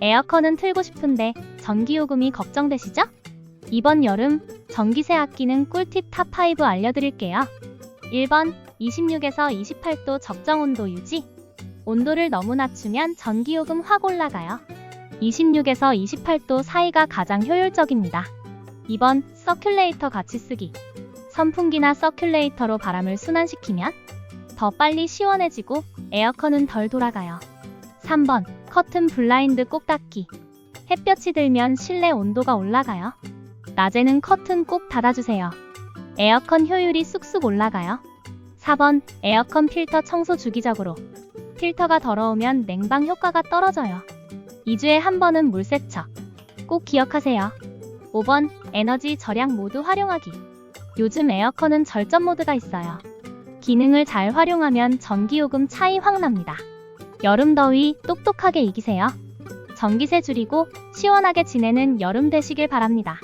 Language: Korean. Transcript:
에어컨은 틀고 싶은데 전기요금이 걱정되시죠? 이번 여름 전기세 아끼는 꿀팁 탑5 알려드릴게요. 1번 26에서 28도 적정 온도 유지. 온도를 너무 낮추면 전기요금 확 올라가요. 26에서 28도 사이가 가장 효율적입니다. 2번 서큘레이터 같이 쓰기. 선풍기나 서큘레이터로 바람을 순환시키면 더 빨리 시원해지고 에어컨은 덜 돌아가요. 3번 커튼 블라인드 꼭 닫기. 햇볕이 들면 실내 온도가 올라가요. 낮에는 커튼 꼭 닫아주세요. 에어컨 효율이 쑥쑥 올라가요. 4번 에어컨 필터 청소 주기적으로. 필터가 더러우면 냉방 효과가 떨어져요. 2주에 한 번은 물 세척. 꼭 기억하세요. 5번 에너지 절약 모드 활용하기. 요즘 에어컨은 절전 모드가 있어요. 기능을 잘 활용하면 전기요금 차이 확 납니다. 여름 더위 똑똑하게 이기세요. 전기세 줄이고 시원하게 지내는 여름 되시길 바랍니다.